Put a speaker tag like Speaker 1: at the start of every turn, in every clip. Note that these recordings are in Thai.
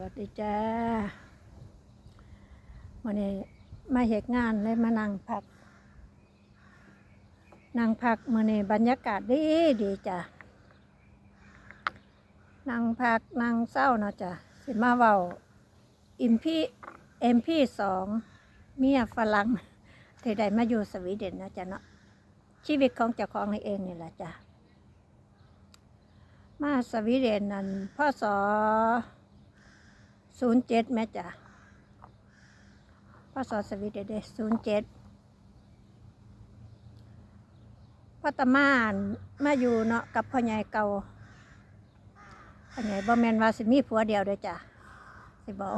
Speaker 1: วัสดีจ้าวันนี้มาเหตุงานเลยมานั่งพัก นั่งพักมื่อนี้บรรยากาศดีดีจ้ะนั่งพักนั่งเศร้าเนาะจ้ะสิมาเว้าอิมพี่เอ็มพี่สองเมียฝรั่งที่ได้มาอยู่สวีเดนนะจ้ะเนาะชีวิตของเจ้าของนี่เองนี่แหละจ้ะมาสวีเดนนั้นพศ ศูนย์เจ็ดแม่จ้ะพศสอสวีเดนศูนย์เจ็ดพ่อตมานมาอยู่เนาะกับพ่อใหญ่เก่าพ่อใหญ่บ่แมนว่าสิมีผัวเดียวเด้อจ้ะสิบอก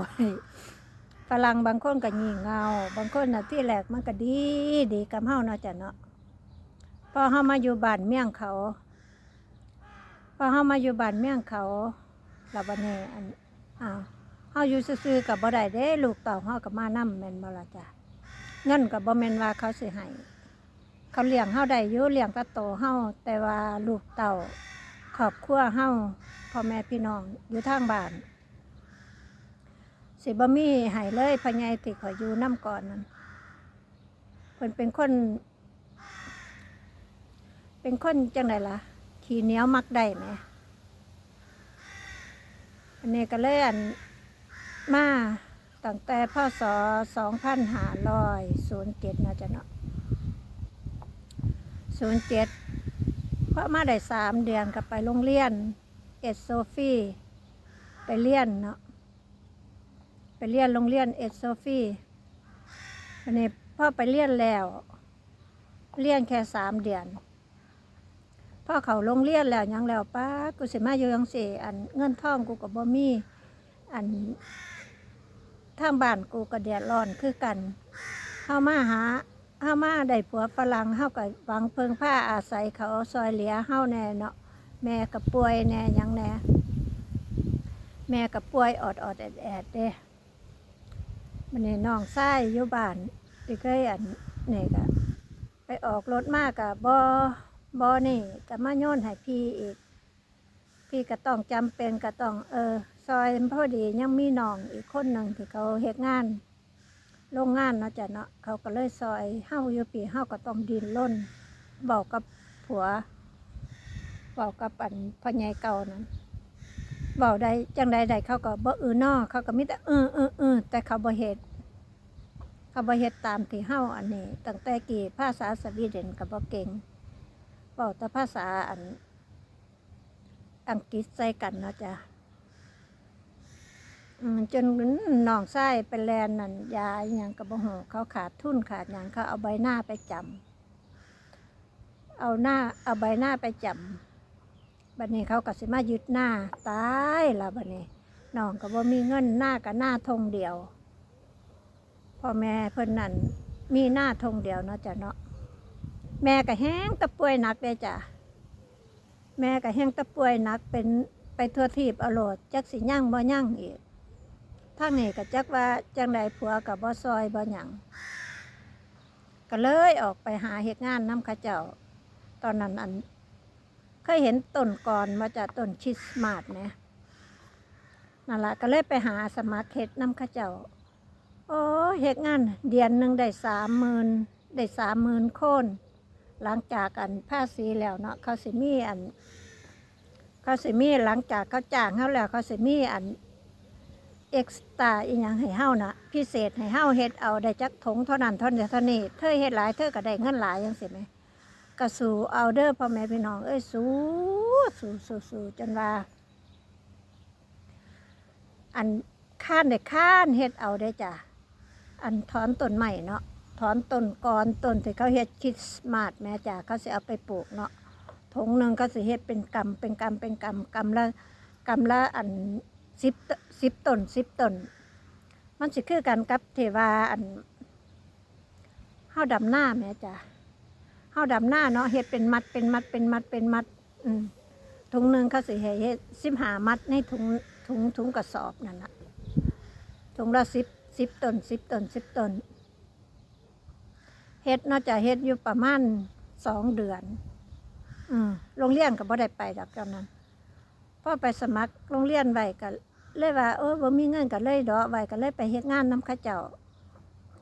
Speaker 1: ฝรั่งบางคนก็งี่เงา บางคนน่ะที่แรกมันก็ดีดีกับเฮาเนาะจ้ะเนาะพอเฮามาอยู่บ้านเมี่ยงเขา พอเฮามาอยู่บ้านเมี่ยงเขาเราบัดนี้อันอ้าวาอยู่ซื่อๆกับบ่ได้เด้ ลูกเต่าเฮาก็มานำแม่นบ่ล่ะจ้ะเงินก็บ่แม่นว่าเขาสิให้เขาเลี้ยงเฮาได้อยู่เลี้ยงก็โตเฮาแต่ว่าลูกเต่าครอบครัวเฮาพ่อแม่พี่น้องอยู่ทางบ้านสิบ่มีให้เลยพญ่ที่ขอยอยู่นํก่อนนั้นเพิ่นเป็นคน เป็นคนจังไดล่ะขี้เหนียวมักได้ไหมอันนี้ก็เลยอัน มาตั้งแต่พศสองพันห้าร้อยศูนย์เจ็ดนะจ๊ะเนาะศูนย์เจ็ดพราะมาได้สามเดือนก็ไปโรงเรียนเอ็ดโซฟีไปเรียนเนาะไปเรียนโรงเรียนเอ็ดโซฟีอันนี้พ่อไปเรียนแล้ว เรียนแค่สามเดือนพ่อเขาโรงเรียนแล้วยังแล้วป้ากูสิมาอยู่ยังสิอันเงินทองกูกับบ่มีอัน ทางบ้านกูก็เดือดร้อนคือกันเฮามาหาเฮามาได้ผัวฝรั่งเฮาก็หวังเพิงผ้าอาศัยเขาซอยเหลียเฮาแน่เนาะแม่ก็ป่วยแน่ยังแน่แม่ก็ป่วยอดอดแอดแอดเด้มันนี่น้องชายอยู่บ้านที่เคยอันนี่ก็ไปออกรถมากกับบ่บอนี่ก็มาโยนให้พี่อีก พี่ก็ต้องจำเป็นก็ต้องเออ ซอยพอดียังมีน้องอีกคนหนึ่งที่เขาเฮ็ดงานโรงงานเนาะจ้ะเนาะเขาก็เลยซอยเฮาอยู่ปีเฮาก็ต้องดินล้นบอกกับผัวบอกกับอันพ่อใหญ่เก่านั้นบอกได้จังใดใดเขาก็บ่อือนอเขาก็มีแต่เออเออเออแต่เขาบ่เฮ็ดเขาบ่เฮ็ดตามที่เฮาอันนี้ตั้งแต่กี่ภาษาสวีเดนก็บ่เก่งเว้าแต่ภาษาอันอังกฤษใส่กันเนาะจ้ะ จนน้องไส้ไปแลนนั่นยาอย่างกระบหูเขาขาดทุนขาดอย่างเขาเอาใบหน้าไปจำเอาหน้าเอาใบหน้าไปจำบัดนี้เขาก็สิมายึดหน้าตายละบัดนี้น้องก็บ่มีเงินหน้ากับหน้าทงเดียวพ่อแม่เพิ่นนั่นมีหน้าทงเดียวเนาะจ้ะเนาะแม่ก็แห้งตะป่วยหนักเลยจ้ะแม่ก็แห้งตะป่วยหนักเป็นไปทั่วทีบอโลดจักสิย่างบ่ย่างอีก ทางนี้ก็จักว่าจังใดผัวกับบ่ซอยบ่หยังก็เลยออกไปหาเหตุงานน้ำข้าเจ้า ตอนนั้นอันเคยเห็นต้นก่อนมาจากต้นคริสมาสไหมนั่นละก็เลยไปหาสมัครเฮ็ดน้ำข้าเจ้า โอ้เหตุงาน เดือนหนึ่งได้สามหมื่นได้สามหมื่นคน หลังจากอันภาษีแล้วเนาะเขาสิมีอัน เขาสิมีหลังจากเขาจ้างเขาแล้วเขาสิมีอัน เอ็กซ์ตาอีหยังให้เฮานะพิเศษให้เฮาเฮ็ดเอาได้จักถงเท่านั้นเท่านี้เท่านี้เธอเฮ็ดหลายเธอก็ได้เงินหลายจังซี่ไหมก็สู่เอาเด้อพ่อแม่พี่น้องเอ้ยสู้สู้สู้สู้จนว่า อันข้านได้ข้านเฮ็ดเอาได้จ้ะอันถอนต้นใหม่เนาะถอนต้นกอนต้นที่เขาเฮ็ดคริสต์มาสแม่จ้าเขาสิเอาไปปลูกเนาะถงหนึ่งก็สิเฮ็ดเป็นกำเป็นกำเป็นกำกำละกำละอัน สิบสิบต้นสิบต้น มันสิคือกันกับเทวาอันเฮาดำหน้าแม่จ้าเฮาดำหน้าเนาะเฮ็ดเป็นมัดเป็นมัดเป็นมัดเป็นมัด อืมถุงหนึ่งเขาสิให้เฮ็ดสิบหามัดในถุงถุงถุงกระสอบนั่นน่ะถุงละสิบสิบต้นสิบต้นสิบต้นเฮ็ดเนาจะเฮ็ดอยู่ประมาณสองเดือนอืมโรงเรียนก็บ่ได้ไปดอกตอนนั้นพ่อไปสมัครโรงเรียนไว้ก็ เลยว่าเออบ่มีเงินก็เลยดอกไว้ก็เลยไปเฮ็ดงานนํเขาเจ้า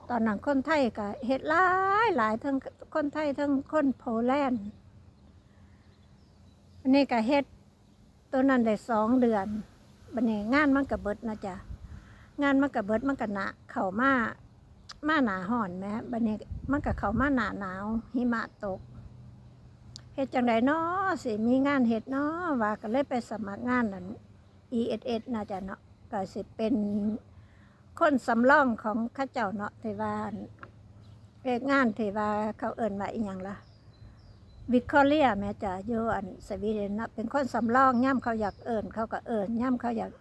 Speaker 1: ตอนนั้นคนไทยก็เฮ็ดหลายหลายทั้งคนไทยทั้งคนโปแลนด์อันนี้ก็เฮ็ดตัวนั้นได้สองเดือนบัดนี้งานมันก็เบิดนะจ๊ะงานมันก็เบิดมันก็หนาเข้ามามาหนาฮ้อนแหมบัดนี้มันก็เข้ามาหนาหนาวหิมะตกเฮ็ดจังไดเนาะสิมีงานเฮ็ดเนาะว่าก็เลยไปสมัครงานนั่น ESS น่าจะเนาะก็สิเป็นคนสำรองของข้าเจ้าเนาะเทวานเอกงานเทวาเขาเอิ้นว่าอีหยังล่ะวิคอเรียแม่จ้ะอยู่อันสวีเดนเนาะเป็นคนสำรองย่ำเขาอยากเอิ้นเขาก็เอิ้นย่ำเขาอยาก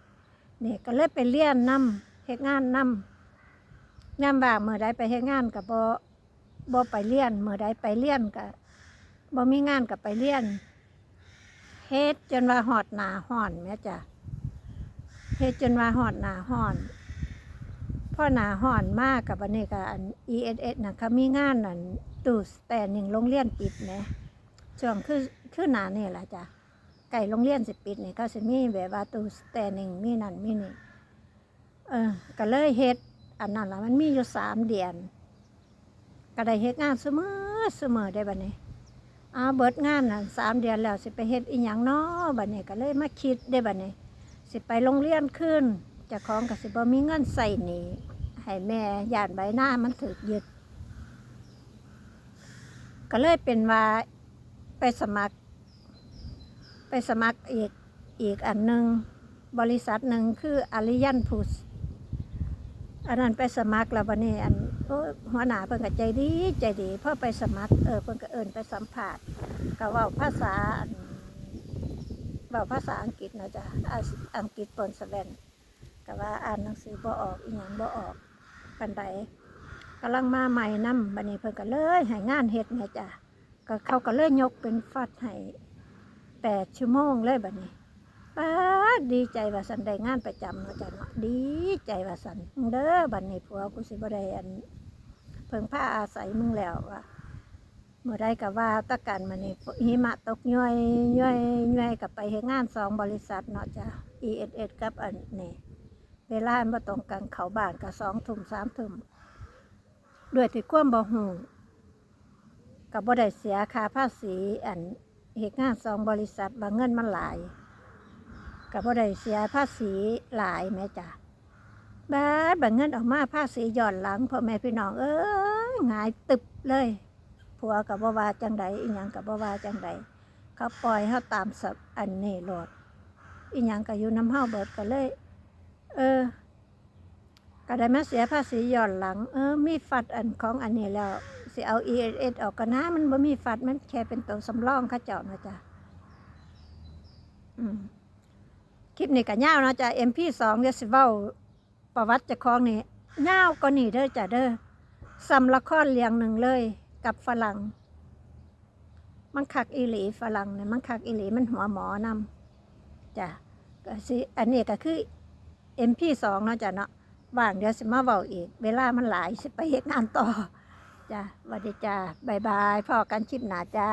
Speaker 1: นี่ก็เลยไปเรียนนำเฮ็ดงานนำย่ำว่างเมื่อใดไปเฮ็ดงานก็บ่บ่ไปเรียนเมื่อใดไปเรียนก็บ่มีงานก็ไปเรียนเฮ็ดจนว่าฮอดหนาฮ้อนแม่จ้ะ เฮ็ดจนว่าหอดหนาห้อนพ่อหนาห้อนมากกับอันนี้กับอัน ESS นะเขามีงานนั่นตู้สแตนหนึ่งโรงเรียนปิดไหมช่วงคือคือหนานี่แหละจ้ะไก่โรงเรียนสิปิดนี่เขาสิมีแบบว่าตู้สแตนหนึ่งมีนั่นมีนี่เออก็เลยเฮ็ดอันนั้นละมันมีอยู่สามเดือนก็ได้เฮ็ดงานเสมอเสมอได้บัดนี้อ้าเบิดงานน่ะสามเดือนแล้วสิไปเฮ็ดอีหยังน้อบัดนี้ก็เลยมาคิดได้บัดนี้ สิไปโรงเรียนขึ้นจะของกับสิบ่มีเงินใส่หนีให้แม่ย่านใบหน้ามันถูกยึด ก็เลยเป็นว่าไปสมัคร ไปสมัครอีกอีกอันหนึ่งบริษัทหนึ่งคืออาริยันพุสอันนั้นไปสมัครแล้ววันนี้อันหัวหน้าเพิ่นก็ใจดีใจดีพอไปสมัครเออเพิ่นก็เอิ้นไปสัมภาษณ์ก็ว่าภาษาอัน เบาภาษาอังกฤษนะจ๊ะอังกฤษปนสแลนก็ว่าอ่านหนังสือบ่ออกอีหยังบ่ออกปันใดกำลังมาใหม่นำบัดนี้เพิ่นก็เลยให้งานเฮ็ดแม่จ้ะก็เขาก็เลยยกเป็นฟัดให้แปดชั่วโมงเลยบัดนี้ป้าดดีใจว่าสันได้งานประจำเนาะจ้ะเนาะดีใจว่าสันเด้อบัดนี้ผัวกูสิบ่ได้อันเพิ่งผ้าอาศัยมึงแล้วว่า เมื่อได้กับว่าตะกันมานี่หิมะตกย่อยย่อยย่อยกับไปเฮ็ดงานสองบริษัทเนาะจ้ะ ESS กับอันนี่เวลาบ่ตรงกันเขาบ้านกับสองทุ่มสามทุ่มด้วยที่ความบ่หูกับบ่ได้เสียค่าภาษีอันเฮ็ดงานสองบริษัทว่าเงินมันหลายกับบ่ได้เสียภาษีหลายแม่จ้ะบาดบัดเงินออกมาภาษีย้อนหลังพ่อแม่พี่น้องเอ้ยหงายตึบเลย ผัวกับบ่ว่าจังใดอีหยังกับบ่ว่าจังใดเขาปล่อยเฮาตามสับอันนี้โลดอีหยังก็อยู่น้ำเฮาเบิดก็เลย เออก็ได้มาเสียภาษีย้อนหลัง เออ มีฟัดอันของอันนี้แล้วสิเอา ESS ออกกันนะมันบ่มีฟัดมันแค่เป็นตัวสำรองเขาเจ้านะจ๊ะอืมคลิปนี้ก็ยาวเนาะจ้ะ MP2 เดี๋ยวสิเว้าประวัติเจ้าของนี่ยาวกว่านี้เด้อจ้ะเด้อซ้ำละครเรียงหนึ่งเลย กับฝรั่ง มันคักอีหลีฝรั่งเนี่ยมันคักอีหลีมันหัวหมอนำจ้ะก็สิอันนี้ก็คือเอ็มพีสองเนาะจ้ะเนาะว่างเดี๋ยวสิมาเว้าอีก เวลามันหลายสิไปเฮ็ดงานต่อจ้ะวัสดีจ้าบายบายพอกันชิปหนาจ้า